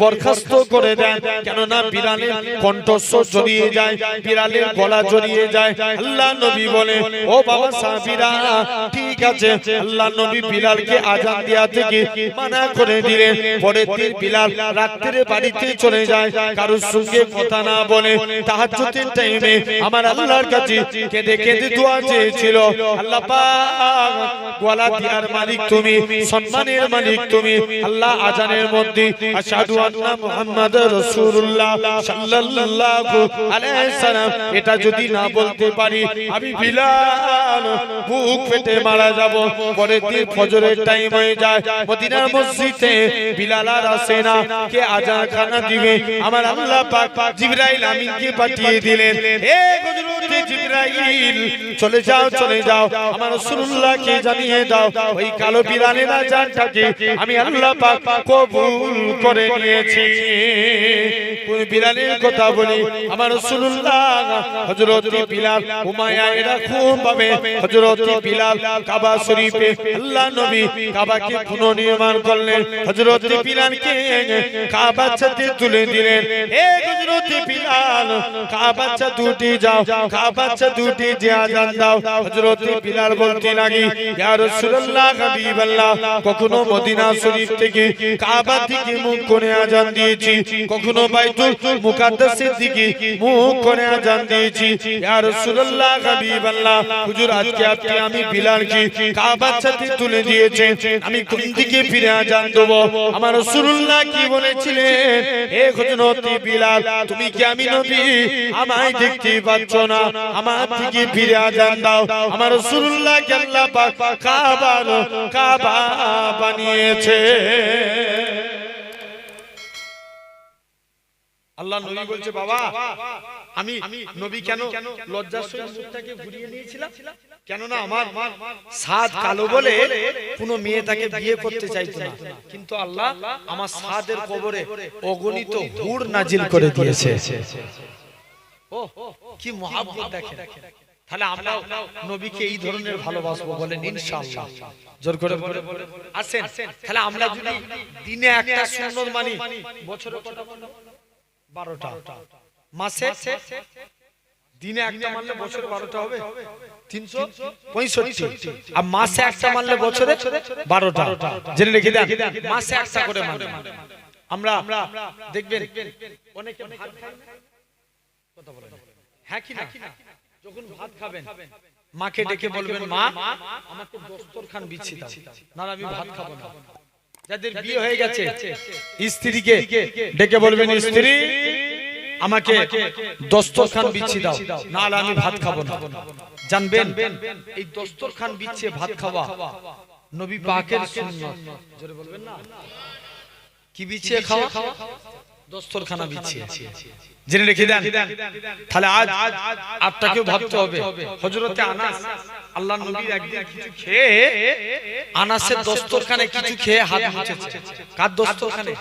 বরখাস্ত করে দেন? কেননা বিড়ালের কণ্ঠস্বর জড়িয়ে যায়, বিড়ালের গলা জড়িয়ে যায়। আল্লাহ নবী বলে, ও বাবা সাহাবীরা, ঠিক আছে, আল্লাহ নবী বিলালকে আজান দেয়া থেকে মানা করে দিলেন। পরের দিন বিলাল রাত্রে বাড়িতে চলে যায়। কারোর সঙ্গে কথা না বলে তাহাজ্জুদের টাইমে আমার আল্লাহর কাছে কেঁদে কেঁদে দোয়া চেয়েছিল। আল্লাহ পাক, গলা দিয়ার মালিক তুমি, সম্মানের মালিক তুমি। আল্লাহ আজানের মধ্যে আশহাদু আন্না মুহাম্মাদুর রাসূলুল্লাহ সাল্লাল্লাহু আলাইহি সাল্লাম। এটা যদি না বলতে পারি, আমি বিলাল মারা যাব। পরের দিন ফজরের টাইম হয়ে যায়, মদিনার মসজিদে বিলাল আর আসে না কে দিবে? আমার আল্লাহ পাক জিবরাইল আমিনকে পাঠিয়ে দিলেন। জিবরাইল, চলে যাও চলে যাও। আমার রাসূলুল্লাহকে জানিয়ে দাও, ওই কালো বিড়ালের আজানটাকে আমি আল্লাহ পাক কবুল করে কোন বিড়ালের কথা বলি। আমার রাসূলুল্লাহ, হযরত বিলাল উমায়া এরা ভাবে হযরত বিলাল কাবা শরীফে আল্লাহ নবী কাবাকে পুনর্নির্মাণ করলেন। হযরত বিলালকে কাবার সাথে তুলে দিলেন। হে হযরত বিলাল কাবার সাথে দুটি যাও কাবার সাথে দুটি দাও। হযরত বিলাল বলতে লাগি, ইয়া রাসূলুল্লাহ হাবিবাল্লাহ, কখনো মদিনা শরীফ থেকে কাবা থেকে মুখ করে আজান দিয়েছি। কখনো বাইতুল মুকাদ্দাসের দিকে মুখ করে আজান দিয়েছি। ইয়া রাসূলুল্লাহ, হাবিবাল্লাহ, হুজুর, আজকে আপনি আমি বিলালকে কাবার সাথে তুলে দিয়েছেন আমি কোন দিকে ফিরে আজান দেব? আমার রাসূলুল্লাহ কি বলেছিলেন? হে হযরত বিলাল, তুমি কি আমি নবী? আমায় দেখতে পাচ্ছ না। আমার দিকে ফিরে আজান দাও। আমার রাসূলুল্লাহ কে আল্লাহ পাক কাবা কাবা বানিয়েছে। আল্লাহ নবী বলছে বাবা আমি নবী কেন লজ্জার সহিত মুখটাকে ঘুরিয়ে নিয়েছিলাম? কেননা আমার সাদ কালো বলে কোনো মেয়ে তাকে বিয়ে করতে চাইতো না। কিন্তু আল্লাহ আমার সাদের কবরে অগণিত হুর নাজিল করে দিয়েছে। ও কি মহাব্বত দেখেন। তাহলে আমরা নবীকে এই ধরনের ভালোবাসবো বলেন ইনশাআল্লাহ। জোর করে বলে আসেন। তাহলে আমরা যদি দিনে একটা সুন্নত মানি বছরে কটা? বারোটা। মাসে দিনে একটা মানলে বছরে বারোটা হবে? তিনশো পঁয়ষট্টি। আর মাসে একটা মানলে বছরে বারোটা। জেনে রেখে দেন। মাসে একটা করে মানে আমরা দেখবেন। অনেকে ভাত কথা বলেন। হ্যাঁ কি না? যখন ভাত খাবেন মাকে ডেকে বলবেন মা আমাকে দস্তরখান বিছিয়ে দাও। না আমি ভাত খাব না। যাদের বিয়ে হয়ে গেছে স্ত্রীকে ডেকে বলবেন স্ত্রী আমাকে দস্তরখান বিচ্ছি দাও। না হলে আমি ভাত খাব না। জানবেন এই দস্তরখান বিছিয়ে ভাত খাওয়া নবী পাকের সুন্নাত। জোরে বলবেন না? কি বিছিয়ে খাওয়া? দস্তরখানা বিছিয়ে। জেনে রেখে দেন। তাহলে আজ আপনাকেও ভাবতে হবে। হজরতে আনাস। আল্লাহ নবীর একদিন কিছু খেয়ে আনাসের দস্তরখানে কিছু খেয়ে হাত মুছেছে। কার দস্তরখানে?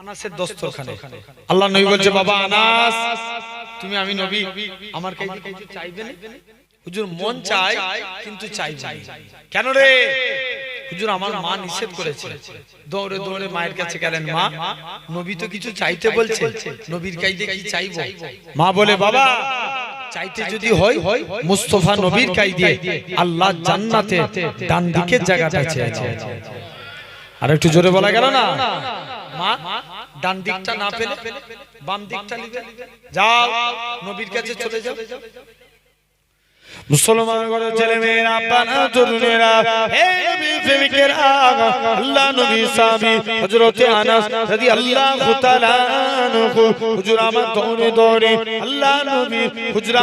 আনাসের দস্তরখানে। আল্লাহ নবী বলছে বাবা আনাস তুমি আমি নবী। আমার কাছে কিছু চাইবে না? হুজুর মন চাই কিন্তু চাই কেন রে? হুজুর আমার মা নিষেধ করেছে। দৌড়ে দৌড়ে মায়ের কাছে গেলেন মা। নবী তো কিছু চাইতে বলছে। নবীর কাইতে কি চাইব? মা বলে বাবা চাইতে যদি হয় মুস্তফা নবীর কাই দিয়ে আল্লাহ জান্নাতে ডান দিকে জায়গাটা চেয়েছে আর একটু জোরে বলা গেল না? মা ডান দিকটা না পেলে বাম দিকটা নিবে। যাও নবীর কাছে চলে যাও। মুসলমান ঘরে ছেলে মেয়েরা বানা তরুণেরা হে নবী আল্লাহ নবী আনাস রাদিয়াল্লাহু তাআলা আনহু, হুজুর আমার আল্লাহ নবী হুজরা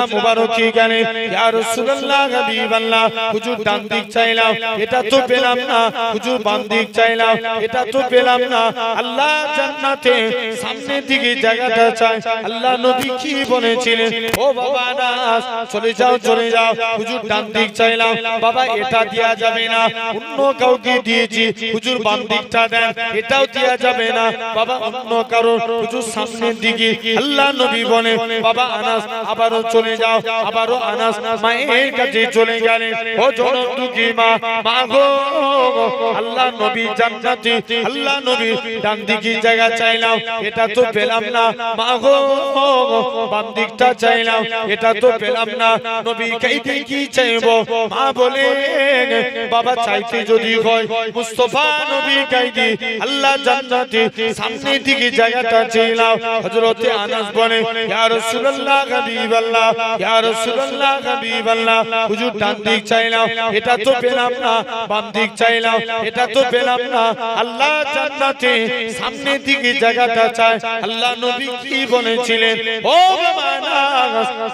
ইয়া রাসূলুল্লাহ হাবিবাল্লাহ, হুজুর ডান দিক চাইলাম, এটা তো পেলাম না, হুজুর বাম দিক চাইলাম, এটা তো পেলাম না, আল্লাহ জান্নাতে সামনের দিকে জায়গাটা চাই, আল্লাহ নবী কি বলেছিলেন? ও বাবা আনাস, চলে যাও চলে যাও হুজুর ডান দিক চাইলাম। বাবা এটা দেয়া যাবে না। অন্য কাউকে দিয়েছি হুজুর বাম দিকটা দেন। এটাও দেয়া যাবে না। বাবা অন্য কারও হুজুর সামনের দিকে আল্লাহ নবী বলে বাবা আনাস আবারও চলে যাও আবারও আনাস মায়ের কাছে চলে গেলেন ও জনদুখী মা মা গো আল্লাহ নবী জান্নাতি আল্লাহ নবী ডান দিকে জায়গা চাইলাম এটা তো পেলাম না মা গো বাম দিকটা চাইলাম এটা তো পেলাম না নবী কাই দেখি চাইব? মা বলে বাবা চাইতে যদি হয়, মুস্তফা নবী কাইদি আল্লাহ জান্নাতি সামনে দিকে জায়গাটা হযরতে আনাস বলে, ইয়া রাসূলুল্লাহ ইয়া রাসূলুল্লাহ হুজুর ডান দিক এটা তো পেলাম না, বাম দিক চাইলাম এটা তো পেলাম না। আল্লাহ জান্নাতে সামনে দিকে জায়গাটা চায়। আল্লাহ নবী কি বলেছিলেন? ও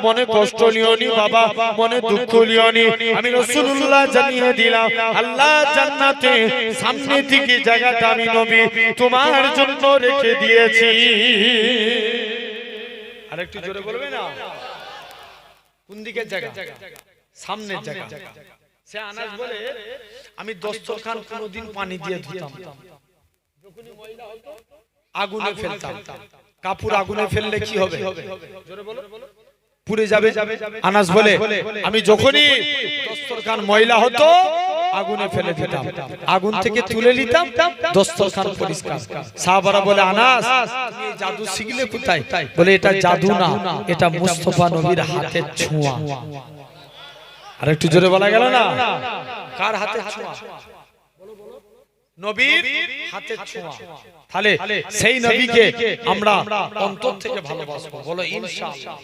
মনে কষ্ট লিওনি বাবা, মনে দুঃখ লিওনি, আমি রাসূলুল্লাহ জানিয়ে দিলাম, আল্লাহ জান্নাতে সামনে দিকে জায়গাটা আমি নবী, তোমার জন্য রেখে দিয়েছি। আরেকটু জোরে বলবে না? কোন দিকের জায়গা? সামনের জায়গা। সে আনাস বলে, আমি দস্তরখান কোনোদিন পানি দিয়ে ধুতাম যখনই ময়লা হতো আগুনে ফেলতাম। কাপড় আগুনে ফেললে কি হবে? জোরে বলো। পুড়ে যাবে। আনাস বলে আমি যখনই দস্তরখান ময়লা হতো আগুনে ফেলে দিতাম। আগুন থেকে তুলে নিতাম দস্তরখান পরিষ্কার। সাহাবারা বলে আনাস তুমি জাদু শিখলে কোথায়? বলে এটা জাদু না এটা মুস্তফা নবীর হাতের ছোঁয়া। আর একটু জোরে বলা গেল না? কার হাতে ছোঁয়া? নবীর হাতের ছোঁয়া। তাহলে সেই নবীকে আমরা অন্তর থেকে ভালোবাসবো। বলো ইনশাআল্লাহ।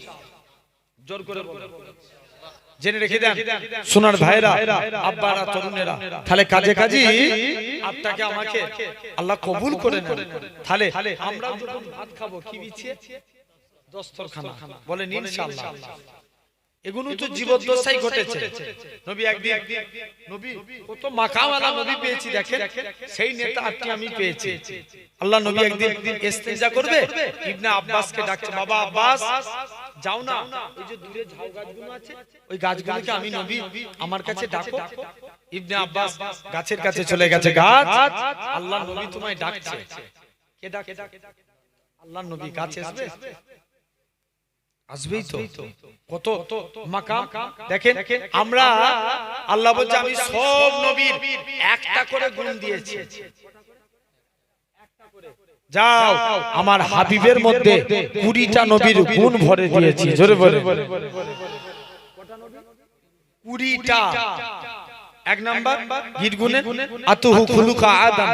জোর করে জেনে রেখে দেন সোনার ভাইরা আব্বারা তরুণেরা তাহলে কাজে কাজে আপনাকে আমাকে আল্লাহ কবুল করে নেন। তাহলে আমরা যখন ভাত খাব কি বিছিয়ে? দস্তরখানা। বলেন ইনশাআল্লাহ এগুলো তো জীবদ্দশাই ঘটেছে। নবী একদিন নবী কত মাকাওয়ালা নবী পেয়েছি দেখেন? সেই নেতা আপনি আমি পেয়েছি। আল্লাহ নবী একদিন ইস্তেঞ্জা করবে? ইবনে আব্বাসকে ডাকছে বাবা আব্বাস যাও না ওই যে দূরে ঝাউ গাছগুলো আছে ওই গাছগুলোকে আমি নবী আমার কাছে ডাকো। ইবনে আব্বাস গাছের কাছে চলে গেছে। গাছ। আল্লাহ নবী তোমায় ডাকছে। কে ডাকে আল্লাহ নবী গাছে আসবে? আসবেই তো। কত মাকাম? দেখেন আমরা আল্লাহ বলছে আমি সব নবীর একটা করে গুণ দিয়েছি। যাও আমার হাবিবের মধ্যে কুড়িটা নবীর গুণ ভরে দিয়েছি। জোরে বলে। কুড়িটা। এক নাম্বার গীত গুনে আতুহু খুলুকা আদম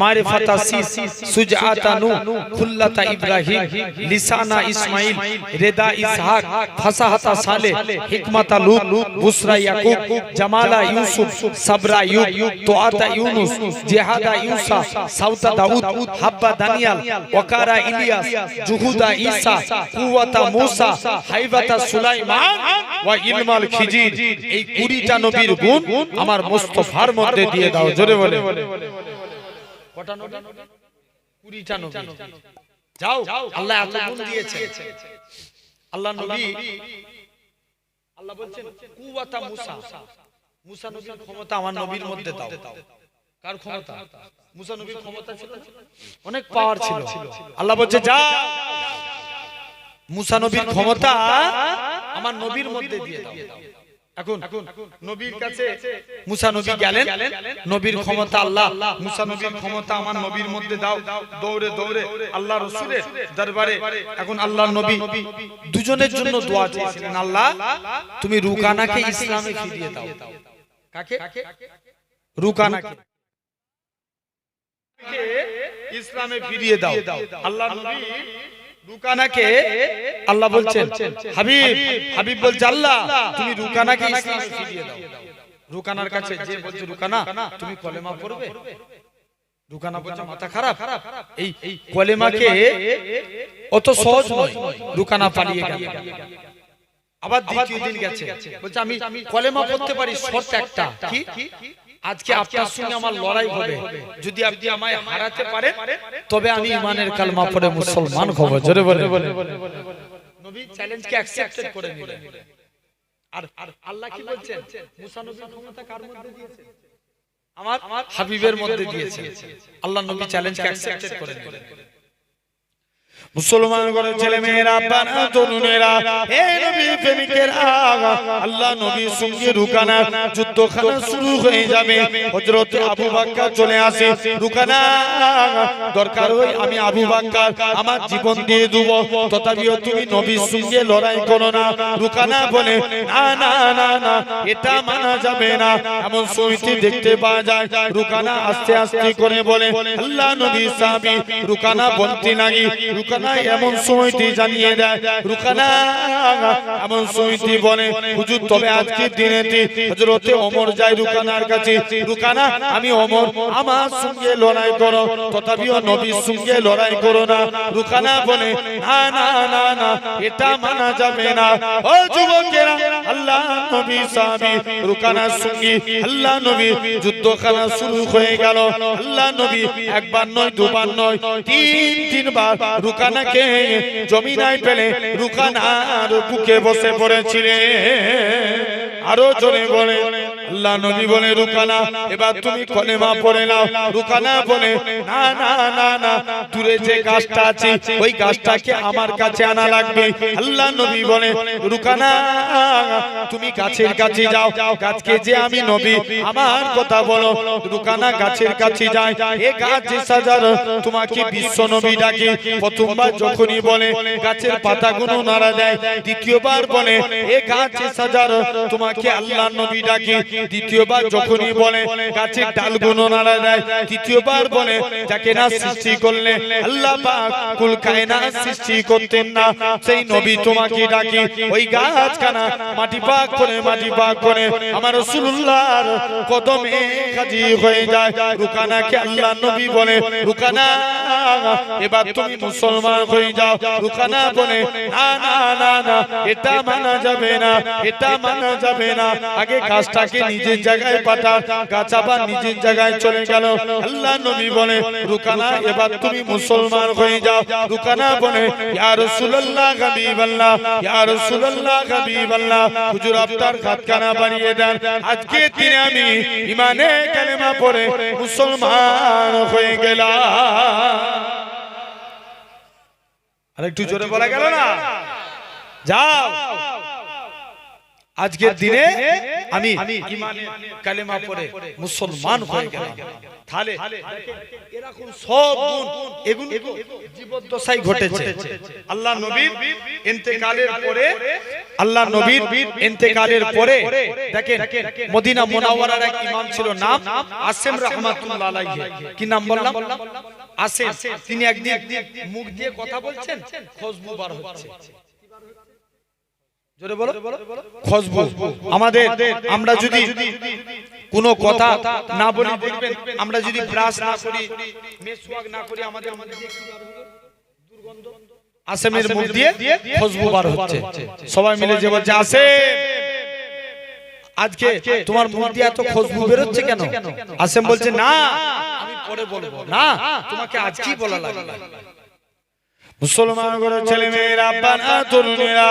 মারিফাতা সিস সুজআতা নূহ খুল্লাতা ইব্রাহিম লিসানা ইসমাইল রেদা ইসহাক ফাসাহাতা সালেহ হিকমাতা লূত বুসরা ইয়াকুব জামালা ইউসুফ সাবরা ইউব তোয়াতা ইউনুস জিহাদা ইউসা সাউতা দাউদ হাব্বা দানিয়াল ওয়াকারা ইলিয়াস জুহুদা ঈসা কুওয়াতা মূসা হাইবাতা সুলাইমান ওয়া ইলমাল খিজির এই 20টা নবীর গুণ আমার মুস্তফার মধ্যে দিয়ে দাও জোরে বলে। কটা নবী? 20টা নবী। যাও আল্লাহ এত গুণ দিয়েছে। আল্লাহ নবী আল্লাহ বলছেন কুওয়াতা মূসা। মূসা। নবীর ক্ষমতা আমার নবীর মধ্যে দাও। কার ক্ষমতা? মূসা নবীর ক্ষমতা ছিল? অনেক পাওয়ার ছিল। আল্লাহ বলছে যা মুসা নবীর ক্ষমতা আমার নবীর মধ্যে দিয়ে দাও। এখন নবীর কাছে মুসা নবী গেলেন নবীর ক্ষমতা আল্লাহ মুসা নবীর ক্ষমতা আমার নবীর মধ্যে দাও দৌড়ে দৌড়ে আল্লাহ রসুলের দরবারে এখন আল্লাহ নবী দুজনের জন্য দোয়া চেয়েছিলেন আল্লাহ তুমি রুকানাকে ইসলামে ফিরিয়ে দাও। কাকে? রুকানাকে। ইসলামে ফিরিয়ে দাও। আল্লাহ নবী আল্লাহ বলছেন, হাবিব হাবিব বলছে, আল্লাহ, তুমি রুকানাকে রুকানার কাছে যে বলছে, রুকানা, তুমি কলেমা কলেমাকে অত আবার দ্বিতীয় দিন গেছে। বলছে, আমি কলেমা পড়তে পারি, শর্ত একটা। আজকে আপনার সঙ্গে আমার লড়াই হবে। যদি আপনি আমায় হারাতে পারেন তবে আমি ইমানের কালমা পড়ে মুসলমান হব। জোরে বলে বলে নবী চ্যালেঞ্জকে অ্যাকসেপ্ট করে নিলেন। আর আর আল্লাহ কি বলছেন? মুসা নবীর ক্ষমতা কার মধ্যে দিয়েছে? আমার আমার হাবিবের মধ্যে দিয়েছে। আল্লাহ নবী চ্যালেঞ্জকে অ্যাকসেপ্ট করে নিলেন। মুসলমান ঘরের ছেলে মেয়েরা বানা তরুণেরা হে নবী প্রেমিকেরা, আল্লাহ নবীর সঙ্গে রুকানা, যুদ্ধখানা শুরু হয়ে যাবে। হযরত আবু বকর চলে আসে, রুকানা, দরকার হয় আমি আবু বকর আমার জীবন দিয়ে দেব। তথাপিও তুমি নবীর সঙ্গে লড়াই করো না। রুকানা বলে, না না না না, এটা মানা যাবে না। এমন সমিতি দেখতে পাওয়া যায়। রুকানা আস্তে আস্তে করে বলে, আল্লাহ নবী সাহাবী, রুকানা বলতে লাগি রুকানা এমন সময়টি জানিয়ে দেয় রুকানা এমন যায় রুকানা আমি ওমর, আমার সঙ্গে লড়াই করো, তথাপিও নবীর সঙ্গে লড়াই করো না। রুকানা বলে এটা মানা যাবে না। ও যুবকেরা, আল্লাহ নবী সাহাবী রুকানার সঙ্গে, আল্লাহ নবী, যুদ্ধখানা শুরু হয়ে গেল। আল্লাহ নবী, একবার নয়, দুবার নয়, তিন, তিনবার রুকানাকে জমিনায় পেলে রুকানার বুকে বসে পড়েছিলেন। আরও জোরে বলে আল্লাহ নবী বলে, রুকানা, এবার তুমি কলেমা পড়ে নাও। রুকানা বলে, না না না না, দূরে যে গাছটা আছে, ওই গাছটাকে আমার কাছে আনা লাগবে। আল্লাহ নবী বলে, রুকানা, তুমি গাছের কাছে যাও। গাছকে যে আমি নবী, আমার কথা বলো। রুকানা গাছের কাছে যায়। এ গাছ সাজার, তোমাকে বিশ্ব নবী ডাকে। প্রথমবার যখনই বলে, গাছের পাতাগুলো নাড়া দেয়, দ্বিতীয়বার বলে, এ গাছ সাজার, তোমাকে আল্লাহ নবী ডাকে। দ্বিতীয়বার যখনই বলে গাছের ডালগুলো নাড়া দেয়, তৃতীয়বার বলে, যাকে না সৃষ্টি করলে আল্লাহ পাক কুল কায়নাত সৃষ্টি করতেন না। সেই নবী তোমাকে ডাকে, ওই গাছ কানা মাটি পাক করে, মাটি পাক করে, আমার রাসূলুল্লাহর কদমে কাজী হয়ে যায়। রুকানাকে আল্লাহ নবী বলে, রুকানা, এবার তুমি মুসলমান হয়ে যাও। রুকানা বলে, না না না না, এটা মানা যাবে না, এটা মানা যাবে না। আগে গাছটাকে নিজের জায়গায় পাঠা গাছ নিজের জায়গায় চলে গেল। আল্লাহ নবী বলে, রুকানা, এবার তুমি মুসলমান হয়ে যাও। রুকানা বলে, ইয়া রাসূলুল্লাহ, হাবিবাল্লাহ, ইয়া রাসূলুল্লাহ, হাবিবাল্লাহ। হুজুর আপনার খাতখানা বানিয়ে দেন। আজকে দিনে আমি ইমানে কালেমা পড়ে মুসলমান হয়ে গেলাম। আরেকটু জোরে বলা গেল না? যাও। আজকের দিনে আমি কালেমা পড়ে মুসলমান হয়ে গেলাম। তাহলে এরকম সব গুণ এগুলো জীবদ্দশায় ঘটেছে। আল্লাহ নবীর ইন্তেকালের পরে আল্লাহ নবীর ইন্তেকালের পরে দেখেন মদিনা মুনাওয়ারার এক ইমাম ছিল নাম আসেম রাহমাতুল্লাহ আলাইহি। কি নাম বললাম? আসেম। তিনি একদিন মুখ দিয়ে কথা বলছেন খুশবু বার হচ্ছে। জোরে বলো। খুশবু আমাদের আমরা যদি কোনো কথা না বলি দেখবেন আমরা যদি ব্রাশ না করি মেসওয়াক না করি আমাদের আমাদের দুর্গন্ধ। আসামের মুখ দিয়ে বার হচ্ছে। সবাই মিলে যে বলছে আসে আজকে তোমার মুখ দিয়ে এত খুশবু বেরোচ্ছে কেন? আসেম বলছে না আমি পরে বলব। না তোমাকে আজকেই বলা লাগবে। মুসলমান ঘরের ছেলে মেয়েরা বানা তরুণেরা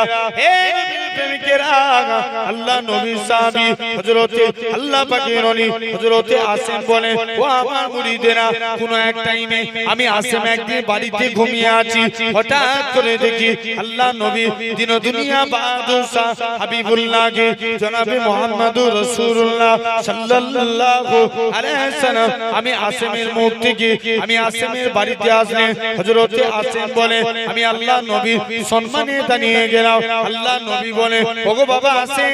আমি করে আসিমের মুখ থেকে, আমি আসিমের বাড়িতে আসলে হযরতে আসিম বলে আমি আল্লাহ নবী সম্মানে দাঁড়িয়ে গেলাম। আল্লাহ নবী বলে ওগো বাবা আসে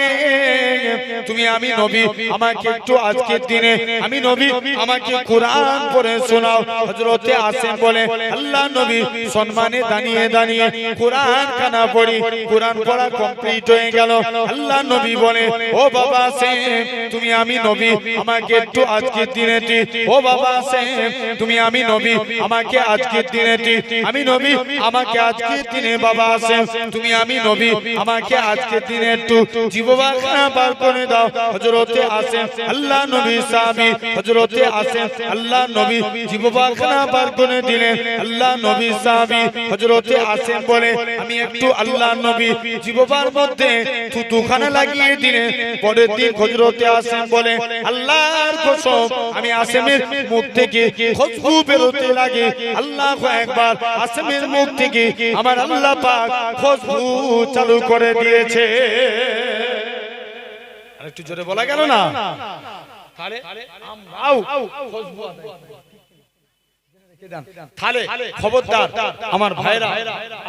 তুমি আমি নবী আমাকে একটু আজকের দিনে আমি নবী আমাকে কোরআন পড়ে শোনাও। হযরতে আসেন বলে আল্লাহ নবী সম্মানে দাঁড়িয়ে দাঁড়িয়ে কোরআন কানা পড়ি কোরআন পড়া কমপ্লিট হয়ে গেল। আল্লাহ নবী বলে ও বাবা আসে তুমি আমি নবী আমাকে একটু আজকের দিনেটি ও বাবা আসে তুমি আমি নবী আমাকে আজকের দিনেটি আমি নবী আমাকে আজকে দিনে বাবা আসে তুমি আমি নবী। আমাকে আজকে দিনে একটু জীববাখানা বার করে দাও। হজরতে আসে আল্লাহ নবী সাহাবী হজরতে আসে আল্লাহ নবী জীববাখানা বার করে দিলেন। আল্লাহ নবী সাহাবী হজরতে আসে বলে আমি একটু আল্লাহ নবী জীববার মধ্যে থুতুখানা লাগিয়ে দিলেন। পরের দিন হজরতে আসে বলে আল্লাহর কসম আমি আসেমের মুখ থেকে খুশবু বেরোতে লাগে। আল্লাহ একবার আসেমের মুখ থেকে আমার আল্লাহ পাক খুশবু চালু করে দিয়েছে। আর একটু জোরে বলা গেল না? তাহলে আমরাও খুশবু আদায় তাহলে খবরদার আমার ভাইরা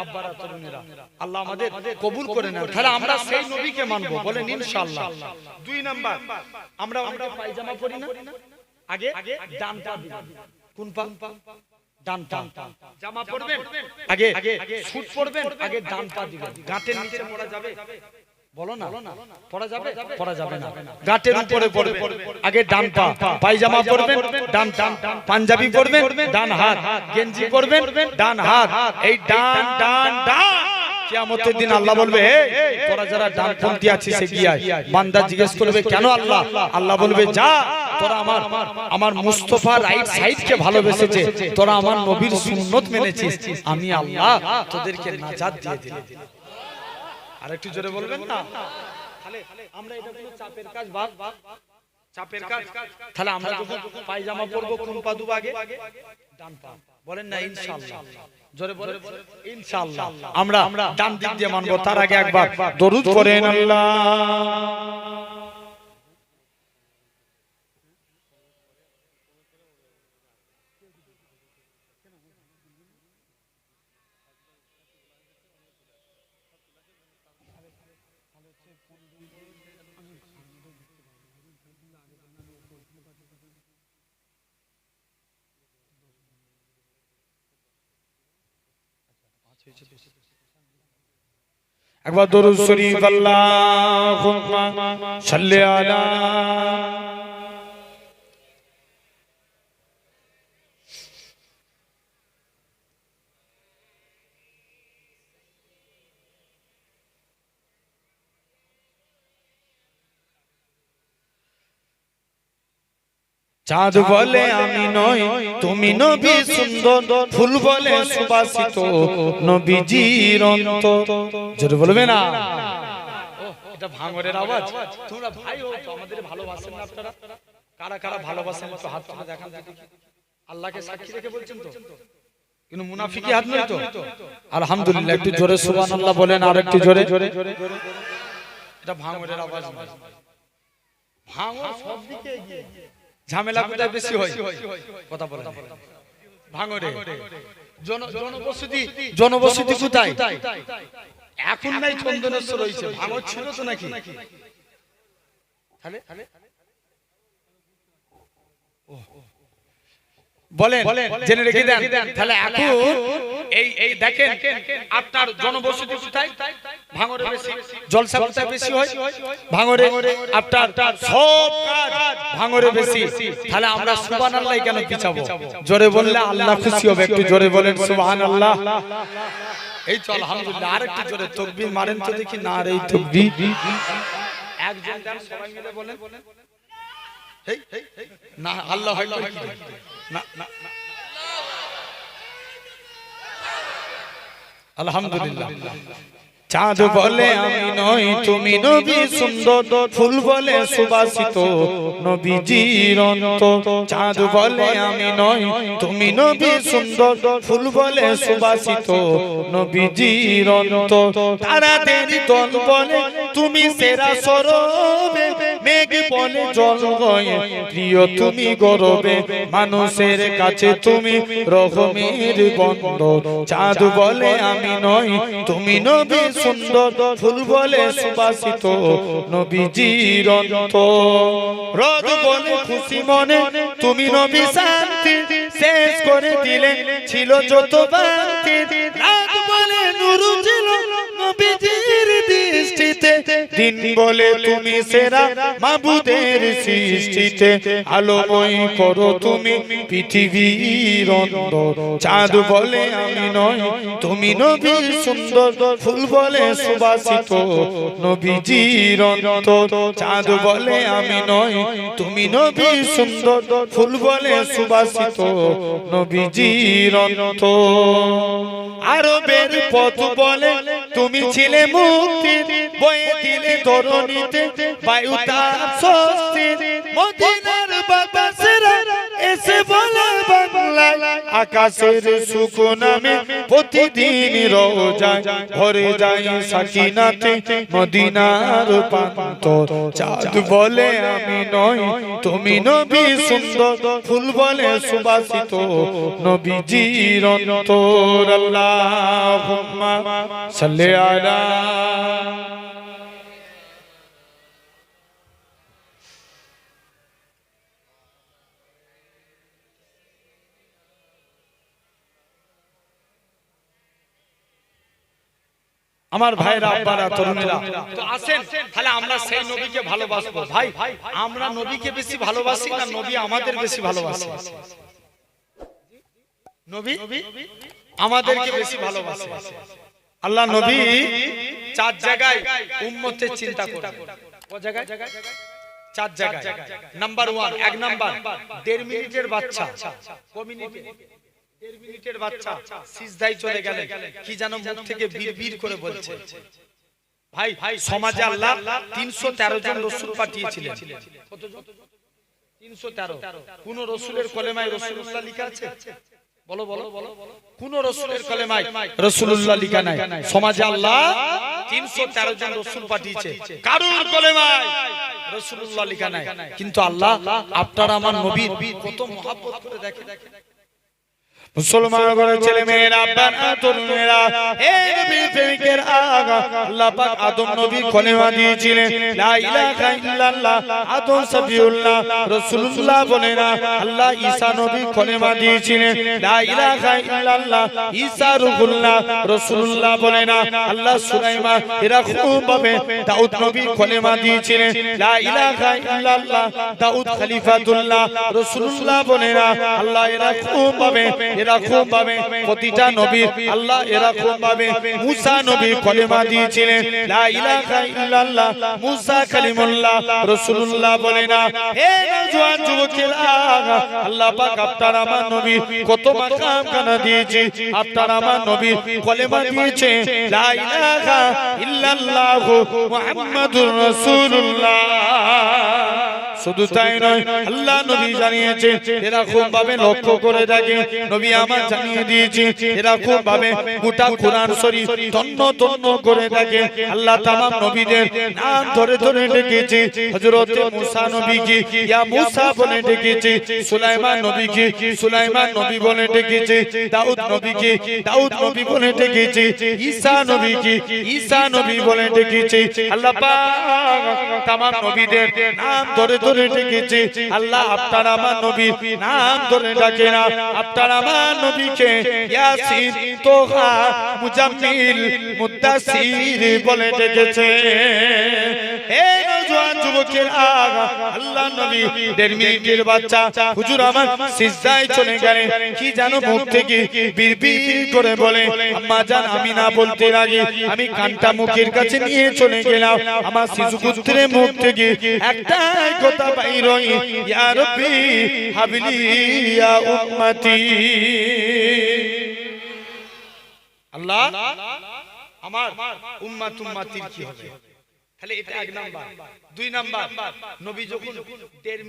আব্বারা তরুণেরা। আল্লাহ আমাদের কবুল করে নেন। তাহলে আমরা সেই নবীকে মানবো বলেন ইনশাআল্লাহ। দুই নাম্বার আমরা অনেকে পায়জামা পরি না? আগে ডান পা কোন পা ডান পা। জামা পরবেন? আগে স্যুট পরবেন? আগে ডান পা দিবেন। গাঁটের নিচে পড়া যাবে? বলো না। পড়া যাবে? পড়া যাবে? না। গাঁটের উপরে পড়বে আগে ডান পা। পায়জামা পরবেন? ডান ডান পাঞ্জাবি পরবেন? ডান হাত। গেঞ্জি পরবেন? ডান হাত। এই ডান ডান। ডান। কিয়ামতের দিন আল্লাহ বলবে "এই, তোরা যারা ডানপন্থী আছিস এগিয়ে বান্দা জিজ্ঞেস করবে কেন আল্লাহ? আল্লাহ বলবে যা তোরা আমার আমার মুস্তফা রাইট সাইডকে ভালোবেসেছে। তোরা আমার নবীর সুন্নত মেনেছিস। আমি আল্লাহ তোদেরকে নাজাত দিয়ে দিলাম। আর একটু জোরে বলবেন না? তাহলে আমরা এটা কোনো চাপের কাজ বাদ। চাপের কাজ। তাহলে আমরা যখন পায়জামা পরবো কোন পা দুবাগে ডান পা। বলেন না ইনশাআল্লাহ জোরে বলেন। ইনশাআল্লাহ আমরা ডান দিক দিয়ে মানবো তার আগে একবার। দরুদ আল্লাহ। একবার দরুদ শরীফ আল্লাহ সাল্লি আলা চাঁদ বলে আমি নই তুমি নবী সুন্দর ফুল বলে সুবাসিত নবীজির অন্ত। জোরে বলবে না। এটা ভাঙরের আওয়াজ। তোমরা ভাই তো আমাদের ভালোবাসেন না আপনারা? কারা কারা ভালোবাসেন একটু হাত তুলে দেখান আল্লাহকে সাক্ষী রেখে বলছেন তো? কিন্তু মুনাফিকি হাত নয় তো? আলহামদুলিল্লাহ একটু জোরে সুবহানাল্লাহ বলেন আর একটু জোরে। এটা ভাঙরের আওয়াজ ভাঙর সব দিকে এগিয়ে। ঝামেলা কোথায় বেশি হয়? কথা বলে ভাঙরে জনবসতি জনবসতি কোথায়? এখন নাই চন্দনেশ্বর রয়েছে ভাঙর ছিল তো নাকি? তাহলে বলেন জেনে রেখে দেন। তাহলে এখন এই এই দেখেন আপনার জনবসতি কোথায়? ভাঙরে বেশি। জলসা কোথায় বেশি হয়? ভাঙরে আপনার সব কাজ ভাঙরে বেশি। তাহলে আমরা সুবহানাল্লাহ কেন পিছাবো? জোরে বললে আল্লাহ খুশি হবে একটু। জোরে বলেন সুবহানাল্লাহ। এই তো আলহামদুলিল্লাহ। আরেকটু জোরে তাকবীর মারেন তো দেখি না রে এই তাকবীর। একজন সবাই মিলে বলেন। না আল্লাহ। চাঁদ বলে আমি নই, তুমি নবী সুন্দর ফুল বলে সুবাসিত চাঁদ বলে আমি নই, তুমি নবী সুন্দর ফুল বলে সুবাসিত অন্ত। তারাদের দল বলে, তুমি সেরা সরবে। বলে জল গয়ে, প্রিয়, তুমি গরবে, মানুষের কাছে তুমি রহমের বন্ধ। চাঁদ বলে আমি নই, তুমি নবী সুন্দর, ফুল বলে সুবাসিত, নবীজির অন্ত। রদ বলে খুশি মনে, তুমি নবী শান্তি শেষ করে দিলে, ছিল যত বাতি দিন বলে তুমি সেরা মাবুদের সৃষ্টিতে। আলোময় করো তুমি পৃথিবীর অন্তর চাঁদ বলে আমি নয়, তুমি নবী সুন্দর। ফুল বলে সুবাসিত নবীজির অন্তর। চাঁদ বলে আমি নয়, তুমি নবী সুন্দর। ফুল বলে সুবাসিত নবীজির অন্তর। আরবের পথ বলে তুমি ছিলে মুক্তি বয়ে দিলে তরুণীতে বায়ু তার স্বস্তি মদিনার বাতাসেরা এসে বলে বাংলায়, আকাশের সুখ নামে প্রতিদিন রোজায় ভরে যায় সাকিনাতে মদিনার প্রান্ত চাঁদ বলে আমি নয় তুমি নবী সুন্দর, ফুল বলে সুবাসিত নবীজির অন্তর। আল্লাহুম্মা সাল্লি আলা আমার ভাইরা আব্বারা তরুণেরা। তো আসেন তাহলে আমরা সেই নবীকে ভালোবাসবো। ভাই আমরা নবীকে বেশি ভালোবাসি না নবী আমাদের বেশি ভালোবাসে? নবী? আমাদেরকে বেশি ভালোবাসে। আল্লাহ নবী চার জায়গায় উম্মতের চিন্তা করে ক জায়গায়? চার জায়গায়। নাম্বার ওয়ান এক নাম্বার দেড় মিনিটের বাচ্চা। ক মিনিটে দেড় মিনিটের বাচ্চা সিজদাই চলে গেলে কি যেন মুখ থেকে বীর বীর করে বলছে। ভাই ভাই সমাজে আল্লাহ তিনশো তেরো জন রসুল পাঠিয়েছিলেন। তিনশো তেরো। কোন রসুলের কলেমায় রসুল্লাহ লিখা আছে? বলো বলো। বলো কোন রসুলের কলেমায় রসুল্লাহ লিখা নাই। সমাজে আল্লাহ তিনশো তেরো জন রসুল পাঠিয়েছে। কারুর কলেমায় রসুল্লাহ লিখা নাই। কিন্তু আল্লাহ আপনার আমার নবীর কত মহাব্বত করে দেখে দেখে মুসলমান ঘরের ছেলে মেয়েরা আব্বারা তরুণেরা হে নবীর প্রেমিকের আগা আল্লাহ পাক আদম নবী কলেমা দিয়েছিলেন লা ইলাহা ইল্লাল্লাহ আদম সাফিউল্লাহ রাসূলুল্লাহ বলে না আল্লাহ ঈসা নবী কলেমা দিয়েছিলেন লা ইলাহা ইল্লাল্লাহ ঈসা রূহুল্লাহ রাসূলুল্লাহ বলে না আল্লাহ সুলাইমান এরা খুব ভাবে দাউদ নবী কলেমা দিয়েছিলেন লা ইলাহা ইল্লাল্লাহ দাউদ খলিফাতুল্লাহ রাসূলুল্লাহ বলে না আল্লাহ এরা খুব ভাবে এরকম ভাবে প্রতিটা নবীর, আল্লাহ এরকম ভাবে মুসা নবী কলেমা দিয়েছিলেন, লা ইলাহা ইল্লাল্লাহ, মুসা কালিমুল্লাহ, রাসূলুল্লাহ বলে না, হে নওজোয়ান যুবকেরা, আল্লাহ পাক আপনার আমার নবী কত মাকাম কানা দিয়েছে, আপনার আমার নবী কলেমা দিয়েছে, লা ইলাহা ইল্লাল্লাহ মুহাম্মাদুর রাসূলুল্লাহ। শুধু তাই নয় আল্লাহ নবী জানিয়েছে এরকম ভাবে লক্ষ্য করে থাকে নবী আমার জানিয়ে দিয়েছে এরকম ভাবে গোটা কোরআন শরীফ তন্ন তন্ন করে দেখে আল্লাহ তামাম নবীদের নাম ধরে ধরে ডেকেছে হযরত মুসা নবীকে ইয়া মুসা বলে ডেকেছে সুলাইমান নবীকে সুলাইমান নবী বলে ডেকেছে দাউদ নবীকে দাউদ নবী বলে ডেকেছে ঈসা নবীকে ঈসা নবী বলে ডেকেছে আল্লাহ পাক তামাম নবীদের নাম ধরে ধরে ডেকেছে। আল্লাহ, আপনার আমার নবী নাম ধরে ডাকে না। আপনার আমার নবীকে ইয়াসিন তোহা মুজাম্মিল মুদাসসির বলে ডেকেছে। কি মুখ থেকে করে বলে আমি না বলতে লাগে আমি কানটা মুখের কাছে নিয়ে চলে গেলাম। আমার শিশু পুত্রের মুখ থেকে একটাই কথা ইয়া রব্বি হাবলি ইয়া উম্মতি আল্লাহ, আমার কি হবে? তাহলে এটা এক নাম্বার। দুই নাম্বার, নবী যখন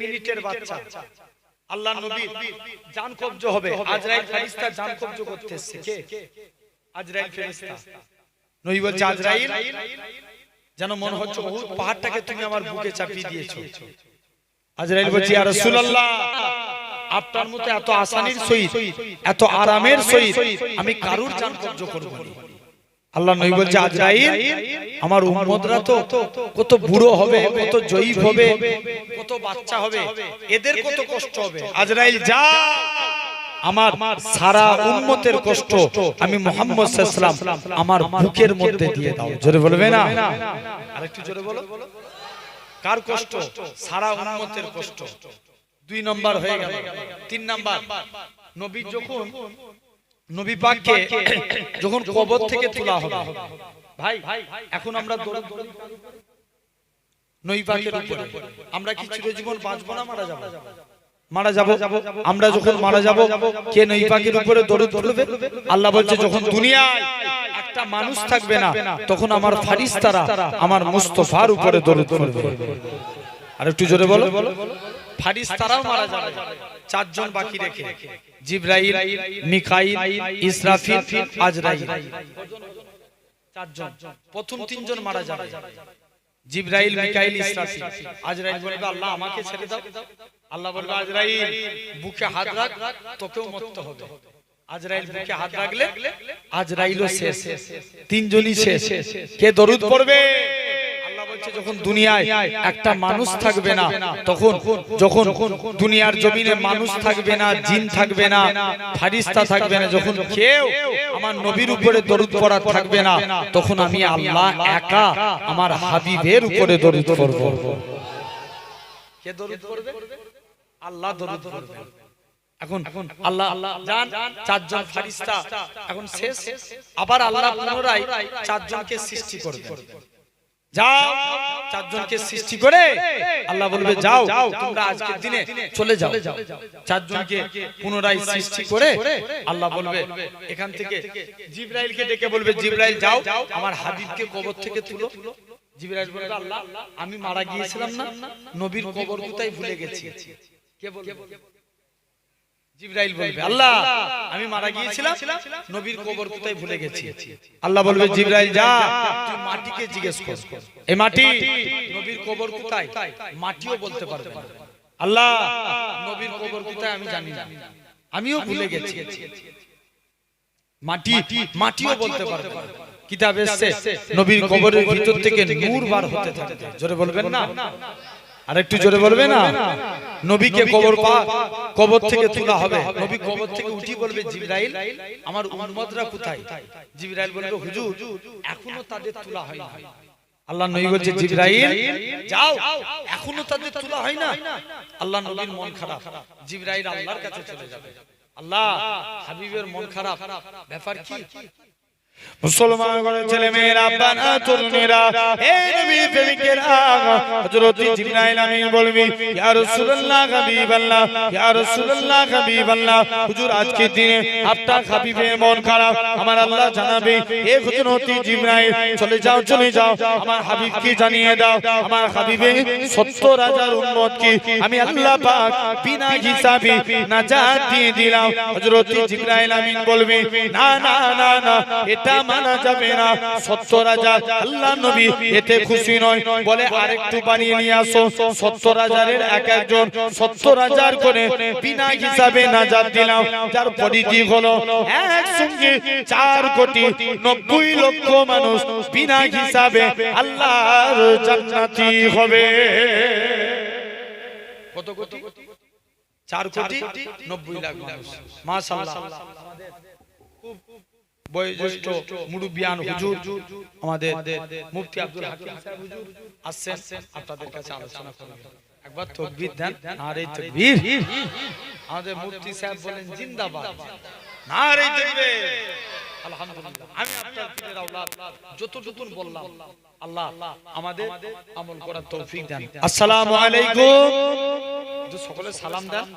মিনিটের বাচ্চা, আল্লাহ নবী জান কবজ হবে। আজরাইল ফেরেশতা জান কবজ করতে এসেছে কে? আজরাইল ফেরেশতা। নবী বলছে, আজরাইল, যেন মনে হচ্ছে বহুত পাহাড়টাকে তুমি আমার বুকে চাপিয়ে দিয়েছ। আজরাইল বলছে ইয়া রাসূলুল্লাহ আপনার মতো এত আসানির সহিত এত আরামের সহিত আমি কারুর জান কবজ করব না। আল্লাহ নবী বলছে আজরাইল আমার উম্মতরা তো কত বুড়ো হবে কত জয়ীফ হবে কত বাচ্চা হবে এদের কত কষ্ট হবে? আজরাইল যা আমার সারা উম্মতের কষ্ট আমি মোহাম্মদ সাল্লাম আমার বুকের মধ্যে দিয়ে দাও। জোরে বলবে না? আরেকটু জোরে বলো। কার কষ্ট? সারা উন্মতের কষ্ট। দুই নম্বর হয়ে গেল। তিন নম্বর। নবী যখন নবী পাককে যখন কবর থেকে তোলা হবে। ভাই এখন আমরা নবী পাকের উপরে। আমরা কি চিরজীবন বাঁচবো না মারা যাব? মারা যাব আমরা যখন মারা যাব কে নই পাখির উপরে দরুদ পড়বে আল্লাহ বলছে যখন দুনিয়ায় একটা মানুষ থাকবে না তখন আমার ফারিস্তারা আমার মুস্তফার উপরে দরুদ পড়বে আর একটু জোরে বলো। ফারিস্তারাও মারা যাবে। চারজন বাকি রেখে। জিব্রাইল মিকাইল ইসরাফিল আজরাইল। চারজন। প্রথম তিনজন মারা যাবে। জিব্রাইল মিকাইল ইসরাফিল। আজরাইল বলবে আল্লাহ আমাকে ছেড়ে দাও। আল্লাহ বলবে আজরাইল বুকে হাত রাখ তোকেও মরতে হবে আজরাইল বুকে হাত রাখলে আজরাইলও শেষ তিনজনই শেষ কে দরুদ পড়বে যখন দুনিয়ায় একটা মানুষ থাকবে না তখন যখন দুনিয়ার জমিনে মানুষ থাকবে না জিন থাকবে না ফারিস্তা থাকবে না যখন কেউ আমার নবীর উপরে দরুদ পড়া থাকবে না তখন আমি আল্লাহ একা আমার হাবিবের উপরে দরুদ পড়ব কে দরুদ পড়বে আল্লাহ দরুদ এখন আল্লাহ জান চারজন ফারিস্তা। এখন শেষ। আবার আল্লাহ পুনরায় চারজনকে সৃষ্টি যাও চারজনকে সৃষ্টি করে আল্লাহ বলবে যাও তোমরা আজকের দিনে চলে যাও। চারজনকে পুনরায় সৃষ্টি করে আল্লাহ বলবে এখান থেকে জিব্রাইলকে ডেকে বলবে জিব্রাইল যাও আমার হাবিবকে কবর থেকে তুলো। জিব্রাইল বলবে আল্লাহ আমি মারা গিয়েছিলাম না নবীর কবর কোথায় ভুলে গেছি। কে বলবে? জিব্রাইল বলবে। আল্লাহ আমি মারা গিয়েছিলাম নবীর কবর কোথায় ভুলে গেছি। আল্লাহ বলবে জিব্রাইল যা। তুই মাটিকে জিজ্ঞেস কর। এই মাটি নবীর কবর কোথায়? মাটিও বলতে পারবে না। আল্লাহ নবীর কবর কোথায় আমি জানি না। আমিও ভুলে গেছি। মাটি মাটিও বলতে পারবে কিতাব এসছে নবীর কবরের ভিতর থেকে নূর বার হতে থাকে। জোরে বলবেন না। আর একটু জোরে বলবে না? নবীকে কবর পা কবর থেকে তোলা হবে। নবী কবর থেকে উঠি বলবে জিবরাইল। আমার উম্মতরা কোথায়? জিবরাইল বলবে হুজুর এখনও তাদের তোলা হয় না। আল্লাহ নবী বলছে জিবরাইল যাও। এখনও তাদের তোলা হয় না। আল্লাহ নবীর মন খারাপ। জিবরাইল আল্লাহর কাছে চলে যাবে। আল্লাহ হাবিবের মন খারাপ। ব্যাপার কি? মুসলমান ঘরে ছেলে মেয়েরা আব্বানা তরুণেরা হে নবী প্রেমিকেরা হযরত জিবরাইল আমিন বলবি, ইয়া রাসূলুল্লাহ হাবিবাল্লাহ, ইয়া রাসূলুল্লাহ হাবিবাল্লাহ, হুজুর আজকে দিনে আপনার হাবিবের মন খারাপ, আমার আল্লাহ জানাবে হে হযরত জিবরাইল, চলে যাও চলে যাও, আমার হাবিবকে জানিয়ে দাও, আমার হাবিবে 70 হাজার উম্মতকে আমি আল্লাহ পাক বিনা হিসাবে নাজাত দিয়ে দিলাম। হযরত জিবরাইল আমিন বলবে, না না না না এটা মানা যাবে না। সত্তর হাজার আল্লাহ নবী এতে খুশি নয়। বলে আরেকটু বানিয়ে নিয়ে আসো। সত্তর হাজারের এক একজন সত্তর হাজার করে বিনা হিসাবে নাজাত দিলাম। যার পরিধি হলো একসঙ্গে চার কোটি নব্বই লক্ষ মানুষ বিনা হিসাবে আল্লাহর জান্নাতি হবে। কত কোটি? চার কোটি নব্বই লাখ মানুষ। মাশাআল্লাহ। খুব বয়োজ্যেষ্ঠ মুরব্বিয়ান হুজুর আমাদের মুফতি আব্দুল হাকিম সাহেব হুজুর আসছেন, আপনাদের কাছে আলোচনা করবেন একবার তকবীর দেন, নারে তকবীর। আমাদের মুফতি সাহেব বলেন জিন্দাবাদ, নারে তকবীর। আলহামদুলিল্লাহ, আমি আপনার পীরের আওলাদ যতটুকু বললাম, আল্লাহ আমাদের আমল করার তৌফিক দেন। আসসালামু আলাইকুম। সকলে সালাম দেন।